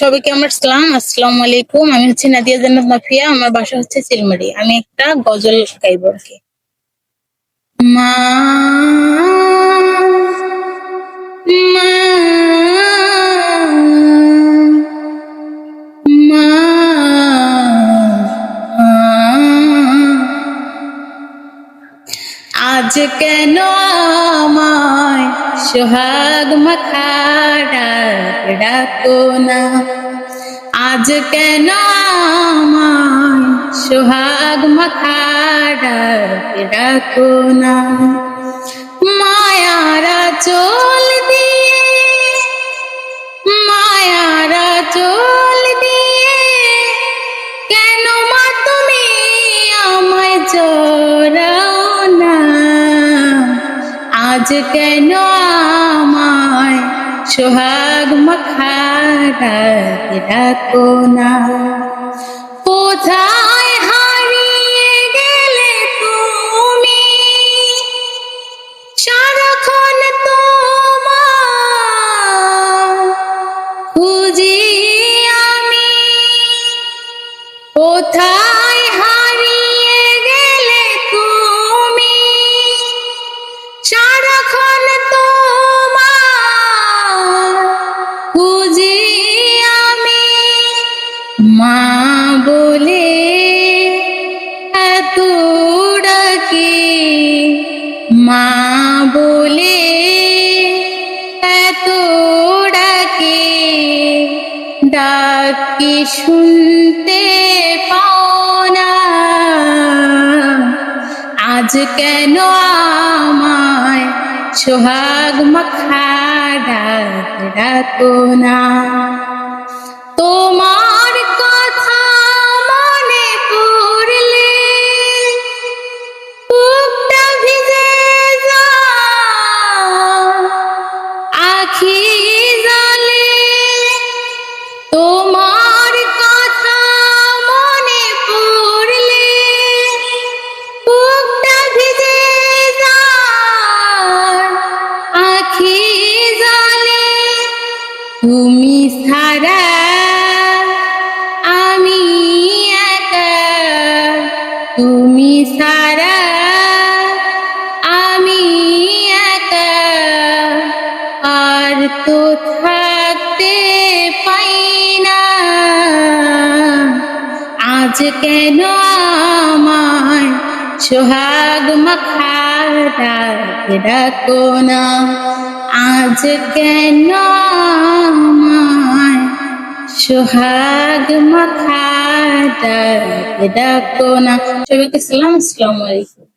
সবাইকে আমার সালাম, আসসালামু আলাইকুম। আমি হচ্ছে নাদিয়া জান্নাত মাফিয়া, আমার বাসা হচ্ছে চিলমারি আমি একটা গজল গাইব আর কি। মা কেন আমায় সোহাগ মাখা ডাকো না? আজ কেন আমায় সোহাগ মাখা ডাকো না? মায়ারা চল আজ কেন আমায় সোহাগ মাখা ডাক ডাকো না? কোথায় হারিয়ে গেলে তুমি? সারাক্ষণ তোমার খুঁজি আমি। কোথায় এত ডাকি মা বলে এত ডাকি শুনতে পাও না। আজ কেন আমায় সোহাগ মাখা ডাক ডাকো না? তোমার মনে পড়লে জলে তুমি ছাড়া আমি একা তুমি ছাড়া আমি একা আর তো আজ কেন আমার সোহাগ মাখা ডাকো না? আজ কেন আমার সোহাগ মাখা ডাকো না? সবাইকে সালাম, আসসালামু আলাইকুম।